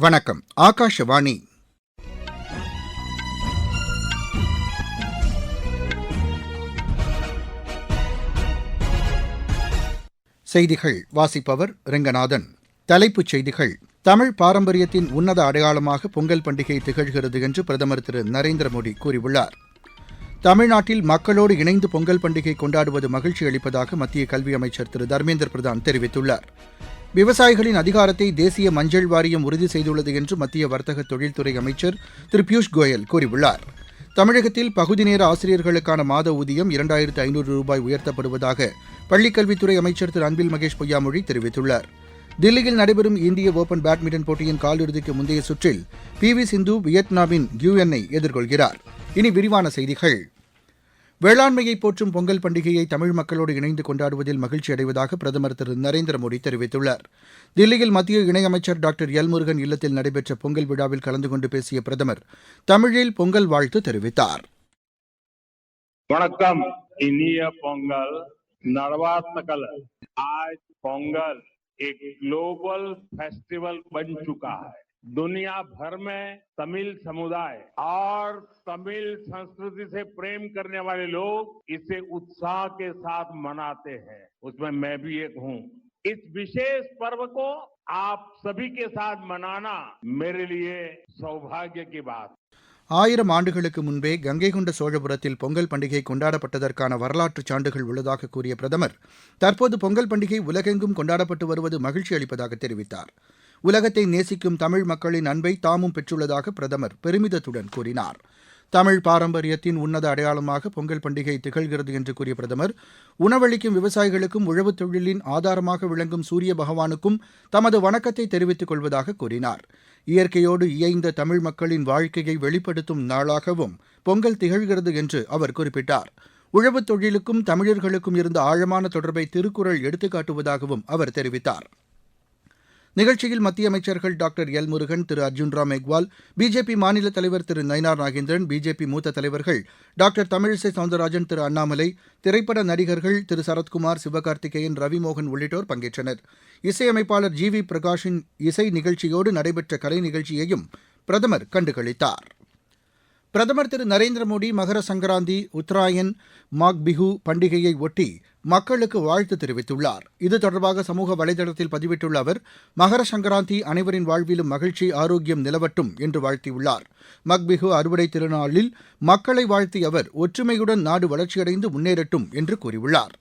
வணக்கம். ஆகாஷவாணி. செய்திகள். வாசிப்பவர் ரெங்கநாதன். தலைப்புச் செய்திகள். தமிழ் பாரம்பரியத்தின் உன்னத அடையாளமாக பொங்கல் பண்டிகை திகழ்கிறது என்று பிரதமர் திரு நரேந்திர மோடி கூறியுள்ளார். தமிழ்நாட்டில் மக்களோடு இணைந்து பொங்கல் பண்டிகை கொண்டாடுவது மகிழ்ச்சி அளிப்பதாக மத்திய கல்வி அமைச்சர் திரு தர்மேந்திர பிரதான் தெரிவித்துள்ளார். விவசாயிகளின் அதிகாரத்தை தேசிய மஞ்சள் வாரியம் உறுதி செய்துள்ளது என்று மத்திய வர்த்தக தொழில்துறை அமைச்சர் திரு பியூஷ் கோயல் கூறியுள்ளார். தமிழகத்தில் பகுதி நேர ஆசிரியர்களுக்கான மாத ஊதியம் இரண்டாயிரத்து ஐநூறு ரூபாய் உயர்த்தப்படுவதாக பள்ளிக்கல்வித்துறை அமைச்சர் திரு அன்பில் மகேஷ் பொய்யாமொழி தெரிவித்துள்ளார். தில்லியில் நடைபெறும் இந்திய ஓபன் பேட்மிண்டன் போட்டியின் காலிறுதிக்கு முந்தைய சுற்றில் பி வி சிந்து வியட்நாமின் கியூஎன்னை எதிர்கொள்கிறார். இனி விரிவான செய்திகள். வேளாண்மையை போற்றும் பொங்கல் பண்டிகையை தமிழ் மக்களோடு இணைந்து கொண்டாடுவதில் மகிழ்ச்சி அடைவதாக பிரதமர் திரு நரேந்திர மோடி தெரிவித்துள்ளார் தில்லியில் மத்திய இணையமைச்சர் டாக்டர் எல் முருகன் இல்லத்தில் நடைபெற்ற பொங்கல் விழாவில் கலந்து கொண்டு பேசிய பிரதமர் தமிழில் பொங்கல் வாழ்த்து தெரிவித்தார் वणक्कम इनिय पोंगल नड़वा सकल आज पोंगल एक ग्लोबल फेस्टिवल बन चुका है दुनिया भर में तमिल समुदाय और तमिल संस्कृति से प्रेम करने वाले लोग इसे उत्साह के साथ मनाते हैं उसमें मैं भी एक हूँ इस विशेष पर्व को आप सभी के साथ मनाना मेरे लिए सौभाग्य की बात है ஆயிரம் ஆண்டுகளுக்கு முன்பே கங்கை கொண்ட சோழபுரத்தில் பொங்கல் பண்டிகை கொண்டாடப்பட்டதற்கான வரலாற்றுச் சான்றுகள் உள்ளதாக கூறிய பிரதமர் தற்போது பொங்கல் பண்டிகை உலகெங்கும் கொண்டாடப்பட்டு வருவது மகிழ்ச்சி அளிப்பதாக தெரிவித்தார் உலகத்தை நேசிக்கும் தமிழ் மக்களின் அன்பை தாமும் பெற்றுள்ளதாக பிரதமர் பெருமிதத்துடன் கூறினார். தமிழ் பாரம்பரியத்தின் உன்னத அடையாளமாக பொங்கல் பண்டிகை திகழ்கிறது என்று கூறிய பிரதமர் உணவளிக்கும் விவசாயிகளுக்கும் உழவுத் தொழிலின் ஆதாரமாக விளங்கும் சூரிய பகவானுக்கும் தமது வணக்கத்தை தெரிவித்துக் கொள்வதாக கூறினார். இயற்கையோடு இயைந்த தமிழ் மக்களின் வாழ்க்கையை வெளிப்படுத்தும் நாளாகவும் பொங்கல் திகழ்கிறது என்று அவர் குறிப்பிட்டார். உழவுத் தொழிலுக்கும் தமிழர்களுக்கும் இருந்த ஆழமான தொடர்பை திருக்குறள் எடுத்துக்காட்டுவதாகவும் அவர் தெரிவித்தார். நிகழ்ச்சியில் மத்திய அமைச்சர்கள் doctor L Murugan Thiru Arjun Ram Meghwal BJP மாநில தலைவர் திரு நயினார் நாகேந்திரன் பிஜேபி மூத்த தலைவர்கள் டாக்டர் தமிழிசை சவுந்தரராஜன் திரு அண்ணாமலை திரைப்பட நடிகர்கள் திரு சரத்குமார் சிவகார்த்திகேயன் ரவிமோகன் உள்ளிட்டோர் பங்கேற்றனர். இசையமைப்பாளர் ஜி வி பிரகாஷின் இசை நிகழ்ச்சியோடு நடைபெற்ற கலை நிகழ்ச்சியையும் பிரதமர் கண்டுகளித்தார். பிரதமர் திரு நரேந்திர மோடி மகர சங்கராந்தி உத்தராயன் மாக் பிஹு பண்டிகையை ஒட்டி மக்களுக்கு வாழ்த்து தெரிவித்துள்ளார். இது தொடர்பாக சமூக வலைதளத்தில் பதிவிட்டுள்ள அவர் மகர சங்கராந்தி அனைவரின் வாழ்விலும் மகிழ்ச்சி ஆரோக்கியம் நிலவட்டும் என்று வாழ்த்தியுள்ளார். மக்பிஹு அறுவடை திருநாளில் மக்களை வாழ்த்திய அவர் ஒற்றுமையுடன் நாடு வளர்ச்சியடைந்து முன்னேறட்டும் என்று கூறியுள்ளார்.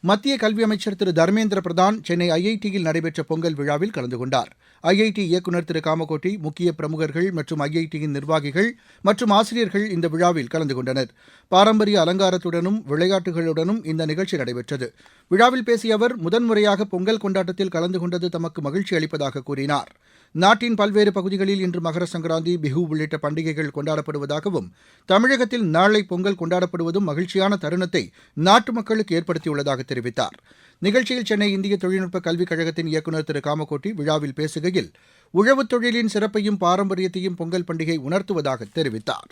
மத்திய கல்வி அமைச்சர் திரு தர்மேந்திர பிரதான் சென்னை ஐஐடியில் நடைபெற்ற பொங்கல் விழாவில் கலந்து கொண்டார். ஐஐடி இயக்குநர் திரு காமகோட்டி முக்கிய பிரமுகர்கள் மற்றும் ஐஐடியின் நிர்வாகிகள் மற்றும் ஆசிரியர்கள் இந்த விழாவில் கலந்து கொண்டனர். பாரம்பரிய அலங்காரத்துடனும் விளையாட்டுகளுடனும் இந்த நிகழ்ச்சி நடைபெற்றது. விழாவில் பேசிய அவர் முதன்முறையாக பொங்கல் கொண்டாட்டத்தில் கலந்து கொண்டது தமக்கு மகிழ்ச்சி அளிப்பதாக கூறினார். நாட்டின் பல்வேறு பகுதிகளில் இன்று மகர சங்கராந்தி பிஹு உள்ளிட்ட பண்டிகைகள் கொண்டாடப்படுவதாகவும் தமிழகத்தில் நாளை பொங்கல் கொண்டாடப்படுவதும் மகிழ்ச்சியான தருணத்தை நாட்டு மக்களுக்கு ஏற்படுத்தியுள்ளதாக தெரிவித்தார். நிகழ்ச்சியில் சென்னை இந்திய தொழில்நுட்ப கல்விக் கழகத்தின் இயக்குநர் திரு காமகோட்டி விழாவில் பேசுகையில் உழவுத் தொழிலின் சிறப்பையும் பாரம்பரியத்தையும் பொங்கல் பண்டிகை உணர்த்துவதாக தெரிவித்தார்.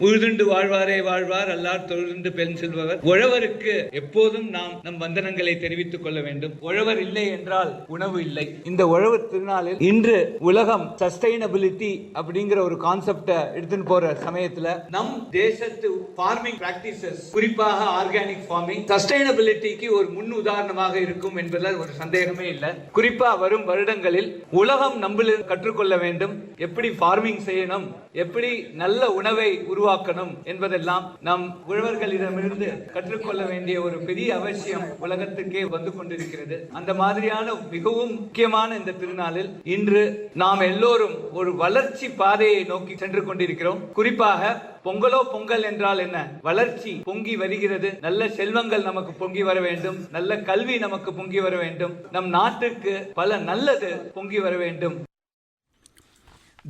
உழுதுண்டு வாழ்வாரே வாழ்வார் அல்லார் தொழுதுண்டு பெண் செல்பவர். உழவருக்கு எப்போதும் நாம் நம் வந்தனங்களை தெரிவித்துக் கொள்ள வேண்டும். உழவர் இல்லை என்றால் உணவு இல்லை. இந்த உழவு திருநாளில் இன்று உலகம் சஸ்டைனபிலிட்டி அப்படிங்கிற ஒரு கான்செப்டை எடுத்துன்னு போற சமயத்துல நம் தேசத்து ஃபார்மிங் பிராக்டிசஸ் குறிப்பாக ஆர்கானிக் ஃபார்மிங் சஸ்டைனபிலிட்டிக்கு ஒரு முன் உதாரணமாக இருக்கும் என்பதில் ஒரு சந்தேகமே இல்லை. குறிப்பா வரும் வருடங்களில் உலகம் நம்மளில் கற்றுக்கொள்ள வேண்டும். எப்படி ஃபார்மிங் செய்யணும்? எப்படி நல்ல உணவை உருவாக்கணும் என்பதெல்லாம் நம் உழவர்களிடமிருந்து கற்றுக்கொள்ள வேண்டிய ஒரு பெரிய அவசியம் உலகத்துக்கே வந்து கொண்டிருக்கிறது. அந்த மாதிரியான மிகவும் முக்கியமான இந்த திருநாளில் இன்று நாம் எல்லோரும் ஒரு வளர்ச்சி பாதையை நோக்கி சென்று கொண்டிருக்கிறோம். குறிப்பாக பொங்கலோ பொங்கல் என்றால் என்ன? வளர்ச்சி பொங்கி வருகிறது. நல்ல செல்வங்கள் நமக்கு பொங்கி வர வேண்டும். நல்ல கல்வி நமக்கு பொங்கி வர வேண்டும். நம் நாட்டுக்கு பல நல்லது பொங்கி வர வேண்டும்.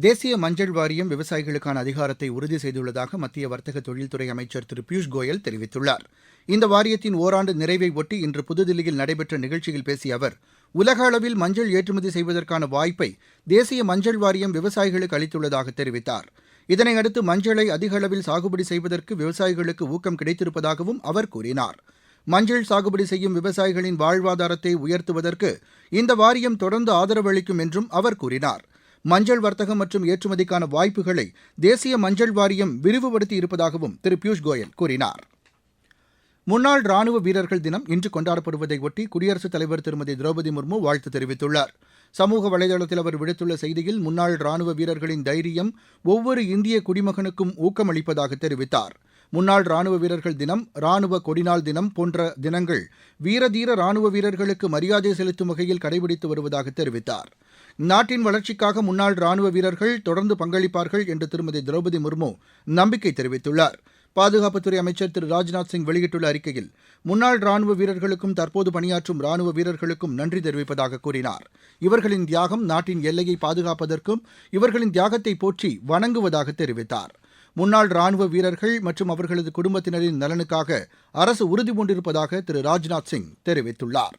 தேசிய மஞ்சள் வாரியம் விவசாயிகளுக்கான அதிகாரத்தை உறுதி செய்துள்ளதாக மத்திய வர்த்தக தொழில்துறை அமைச்சர் திரு பியூஷ் கோயல் தெரிவித்துள்ளார். இந்த வாரியத்தின் ஓராண்டு நிறைவை ஒட்டி இன்று புதுதில்லியில் நடைபெற்ற நிகழ்ச்சியில் பேசிய அவர் உலக அளவில் மஞ்சள் ஏற்றுமதி செய்வதற்கான வாய்ப்பை தேசிய மஞ்சள் வாரியம் விவசாயிகளுக்கு அளித்துள்ளதாக தெரிவித்தார். இதனையடுத்து மஞ்சளை அதிக அளவில் சாகுபடி செய்வதற்கு விவசாயிகளுக்கு ஊக்கம் கிடைத்திருப்பதாகவும் அவர் கூறினார். மஞ்சள் சாகுபடி செய்யும் விவசாயிகளின் வாழ்வாதாரத்தை உயர்த்துவதற்கு இந்த வாரியம் தொடர்ந்து ஆதரவு அளிக்கும் என்றும் அவர் கூறினார். மஞ்சள் வர்த்தகம் மற்றும் ஏற்றுமதிக்கான வாய்ப்புகளை தேசிய மஞ்சள் வாரியம் விரிவுபடுத்தி இருப்பதாகவும் திரு பியூஷ் கோயல் கூறினார். முன்னாள் ராணுவ வீரர்கள் தினம் இன்று கொண்டாடப்படுவதை ஒட்டி குடியரசுத் தலைவர் திருமதி திரௌபதி முர்மு வாழ்த்து தெரிவித்துள்ளார். சமூக வலைதளத்தில் அவர் விடுத்துள்ள செய்தியில் முன்னாள் ராணுவ வீரர்களின் தைரியம் ஒவ்வொரு இந்திய குடிமகனுக்கும் ஊக்கமளிப்பதாக தெரிவித்தார். முன்னாள் ராணுவ வீரர்கள் தினம் ராணுவ கொடிநாள் தினம் போன்ற தினங்கள் வீரதீர ராணுவ வீரர்களுக்கு மரியாதை செலுத்தும் வகையில் கடைபிடித்து வருவதாக தெரிவித்தார். நாட்டின் வளர்ச்சிக்காக முன்னாள் ராணுவ வீரர்கள் தொடர்ந்து பங்களிப்பார்கள் என்று திருமதி திரௌபதி முர்மு நம்பிக்கை தெரிவித்துள்ளார். பாதுகாப்புத்துறை அமைச்சர் திரு ராஜ்நாத் சிங் வெளியிட்டுள்ள அறிக்கையில் முன்னாள் ராணுவ வீரர்களுக்கும் தற்போது பணியாற்றும் ராணுவ வீரர்களுக்கும் நன்றி தெரிவிப்பதாக கூறினார். இவர்களின் தியாகம் நாட்டின் எல்லையை பாதுகாப்பதற்கும் இவர்களின் தியாகத்தை போற்றி வணங்குவதாக தெரிவித்தார். முன்னாள் ராணுவ வீரர்கள் மற்றும் அவர்களது குடும்பத்தினரின் நலனுக்காக அரசு உறுதி பூண்டிருப்பதாக திரு ராஜ்நாத் சிங் தெரிவித்துள்ளார்.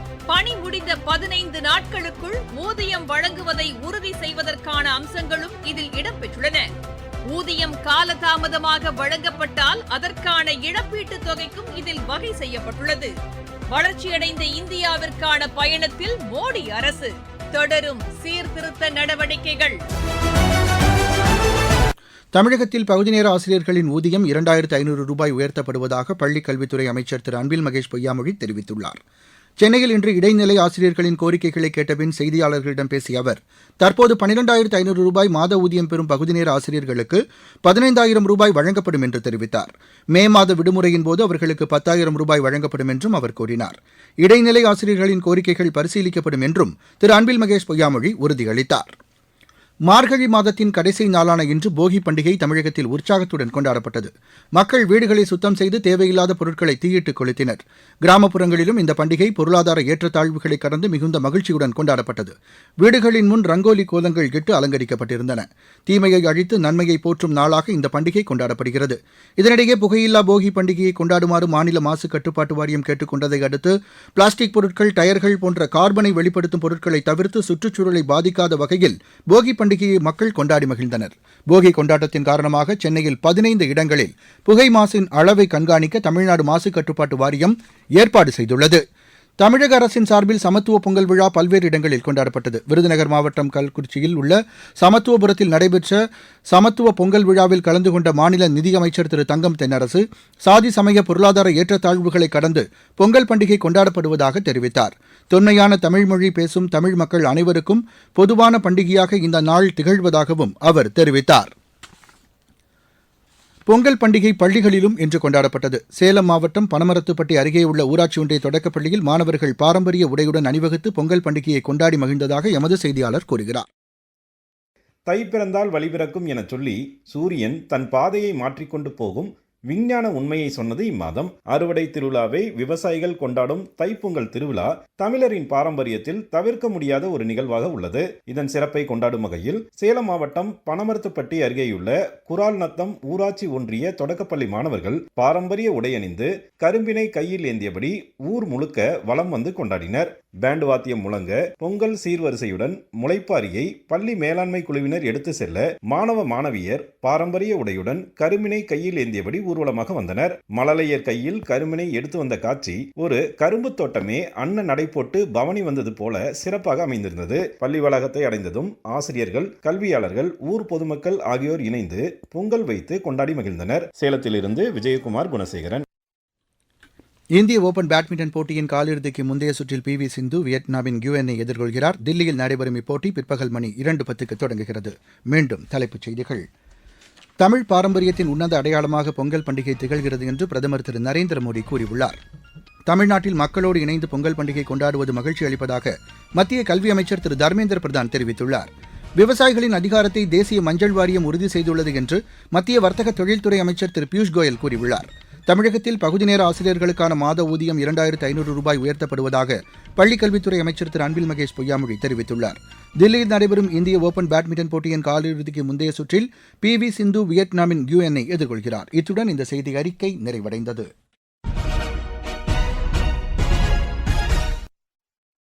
பணி முடிந்த பதினைந்து நாட்களுக்குள் ஊதியம் வழங்குவதை உறுதி செய்வதற்கான அம்சங்களும் இதில் இடம்பெற்றுள்ளன. ஊதியம் காலதாமதமாக வழங்கப்பட்டால் அதற்கான இழப்பீட்டுத் தொகைக்கும் இதில் வகை செய்யப்பட்டுள்ளது. வளர்ச்சியடைந்த இந்தியாவிற்கான பயணத்தில் மோடி அரசு தொடரும் சீர்திருத்த நடவடிக்கைகள். தமிழகத்தில் பகுதி நேர ஆசிரியர்களின் ஊதியம் இரண்டாயிரத்து ஐநூறு ரூபாய் உயர்த்தப்படுவதாக பள்ளிக் கல்வித்துறை அமைச்சர் திரு அன்பில் மகேஷ் பொய்யாமொழி தெரிவித்துள்ளார். சென்னையில் இன்று இடைநிலை ஆசிரியர்களின் கோரிக்கைகளை கேட்டபின் செய்தியாளர்களிடம் பேசிய அவர் தற்போது பனிரெண்டாயிரத்து ஐநூறு ரூபாய் மாத ஊதியம் பெறும் பகுதி நேர ஆசிரியர்களுக்கு பதினைந்தாயிரம் ரூபாய் வழங்கப்படும் என்று தெரிவித்தார். மே மாத விடுமுறையின் போது அவர்களுக்கு பத்தாயிரம் ரூபாய் வழங்கப்படும் என்றும் அவர் கூறினார். இடைநிலை ஆசிரியர்களின் கோரிக்கைகள் பரிசீலிக்கப்படும் என்றும் திரு அன்பில் மகேஷ் பொய்யாமொழி உறுதியளித்தாா் மார்கழி மாதத்தின் கடைசி நாளான இன்று போகி பண்டிகை தமிழகத்தில் உற்சாகத்துடன் கொண்டாடப்பட்டது. மக்கள் வீடுகளை சுத்தம் செய்து தேவையில்லாத பொருட்களை தீயிட்டு கொளுத்தினர். கிராமப்புறங்களிலும் இந்த பண்டிகை பொருளாதார ஏற்றத்தாழ்வுகளை கடந்து மிகுந்த மகிழ்ச்சியுடன் கொண்டாடப்பட்டது. வீடுகளின் முன் ரங்கோலி கோலங்கள் இட்டு அலங்கரிக்கப்பட்டிருந்தன. தீமையை அழித்து நன்மையை போற்றும் நாளாக இந்த பண்டிகை கொண்டாடப்படுகிறது. இதனிடையே புகையில்லா போகி பண்டிகையை கொண்டாடுமாறு மாநில மாசு கட்டுப்பாட்டு வாரியம் கேட்டுக் கொண்டதை அடுத்து பிளாஸ்டிக் பொருட்கள் டயர்கள் போன்ற கார்பனை வெளிப்படுத்தும் பொருட்களை தவிர்த்து சுற்றுச்சூழலை பாதிக்காத வகையில் போகி பண்டிகை பண்டிகையை மக்கள் கொண்டாடி மகிழ்ந்தனர். போகி கொண்டாட்டத்தின் காரணமாக சென்னையில் பதினைந்து இடங்களில் புகை மாசின் அளவை கண்காணிக்க தமிழ்நாடு மாசு கட்டுப்பாட்டு வாரியம் ஏற்பாடு செய்துள்ளது. தமிழக அரசின் சார்பில் சமத்துவ பொங்கல் விழா பல்வேறு இடங்களில் கொண்டாடப்பட்டது. விருதுநகர் மாவட்டம் கல்குறிச்சியில் உள்ள சமத்துவபுரத்தில் நடைபெற்ற சமத்துவ பொங்கல் விழாவில் கலந்து கொண்ட மாநில நிதியமைச்சர் திரு தங்கம் தென்னரசு சாதி சமய பொருளாதார ஏற்றத்தாழ்வுகளை கடந்து பொங்கல் பண்டிகை கொண்டாடப்படுவதாக தெரிவித்தார். தொன்மையான தமிழ் மொழி பேசும் தமிழ் மக்கள் அனைவருக்கும் பொதுவான பண்டிகையாக இந்த நாள் திகழ்வதாகவும் அவர் தெரிவித்தார். பொங்கல் பண்டிகை பள்ளிகளிலும் இன்று கொண்டாடப்பட்டது. சேலம் மாவட்டம் பனமரத்துப்பட்டி அருகே உள்ள ஊராட்சி ஒன்றிய தொடக்கப்பள்ளியில் மாணவர்கள் பாரம்பரிய உடையுடன் அணிவகுத்து பொங்கல் பண்டிகையை கொண்டாடி மகிழ்ந்ததாக எமது செய்தியாளர் கூறுகிறார். தை பிறந்தால் வழி பிறக்கும் எனச் சொல்லி சூரியன் தன் பாதையை மாற்றிக்கொண்டு போகும் விஞ்ஞான உண்மையை சொன்னது இம்மாதம். அறுவடை திருவிழாவை விவசாயிகள் கொண்டாடும் தைப்பொங்கல் திருவிழா தமிழரின் பாரம்பரியத்தில் தவிர்க்க முடியாத ஒரு நிகழ்வாக உள்ளது. இதன் சிறப்பை கொண்டாடும் வகையில் சேலம் மாவட்டம் பனமரத்துப்பட்டி அருகேயுள்ள குரால் நத்தம் ஊராட்சி ஒன்றிய தொடக்கப்பள்ளி மாணவர்கள் பாரம்பரிய உடையணிந்து கரும்பினை கையில் ஏந்தியபடி ஊர் முழுக்க வலம் வந்து கொண்டாடினர். பேண்டு வாத்தியம் முழங்க பொங்கல் சீர்வரிசையுடன் முளைப்பாரியை பள்ளி மேலாண்மை குழுவினர் எடுத்து செல்ல மாணவ மாணவியர் பாரம்பரிய உடையுடன் கரும்பினை கையில் ஏந்தியபடி ஊர்வலமாக வந்தனர். மழலையர் கையில் கருமினை எடுத்து வந்த காட்சி ஒரு கரும்பு தோட்டமே அன்ன நடை போட்டு பவனி வந்தது போல சிறப்பாக அமைந்திருந்தது. பள்ளி வளாகத்தை அடைந்ததும் ஆசிரியர்கள் கல்வியாளர்கள் ஊர் பொதுமக்கள் ஆகியோர் இணைந்து பொங்கல் வைத்து கொண்டாடி மகிழ்ந்தனர். சேலத்திலிருந்து விஜயகுமார் குணசேகரன். இந்திய ஓபன் பேட்மிண்டன் போட்டியின் காலிறுதிக்கு முந்தைய சுற்றில் பி வி சிந்து வியட்நாமின் யுஎன்ஐ எதிர்கொள்கிறார். தில்லியில் நடைபெறும் இப்போட்டி பிற்பகல் மணி இரண்டு பத்துக்கு தொடங்குகிறது. மீண்டும் தலைப்புச் செய்திகள். தமிழ் பாரம்பரியத்தின் உன்னத அடையாளமாக பொங்கல் பண்டிகை திகழ்கிறது என்று பிரதமர் திரு நரேந்திர மோடி கூறியுள்ளார். தமிழ்நாட்டில் மக்களோடு இணைந்து பொங்கல் பண்டிகை கொண்டாடுவது மகிழ்ச்சி அளிப்பதாக மத்திய கல்வி அமைச்சர் திரு தர்மேந்திர பிரதான் தெரிவித்துள்ளார். விவசாயிகளின் அதிகாரத்தை தேசிய மஞ்சள் வாரியம் உறுதி செய்துள்ளது என்று மத்திய வர்த்தக தொழில்துறை அமைச்சர் திரு பியூஷ் கோயல் கூறியுள்ளார். தமிழகத்தில் பகுதி நேர ஆசிரியர்களுக்கான மாத ஊதியம் இரண்டாயிரத்து ஐநூறு ரூபாய் உயர்த்தப்படுவதாக பள்ளிக்கல்வித்துறை அமைச்சர் திரு அன்பில் மகேஷ் பொய்யாமொழி தெரிவித்துள்ளார். தில்லியில் நடைபெறும் இந்திய ஓபன் பேட்மிண்டன் போட்டியின் காலிறுதிக்கு முந்தைய சுற்றில் பி வி சிந்து வியட்நாமின் யூஎன்ஐ எதிர்கொள்கிறார். இத்துடன் இந்த செய்தி அறிக்கை நிறைவடைந்தது.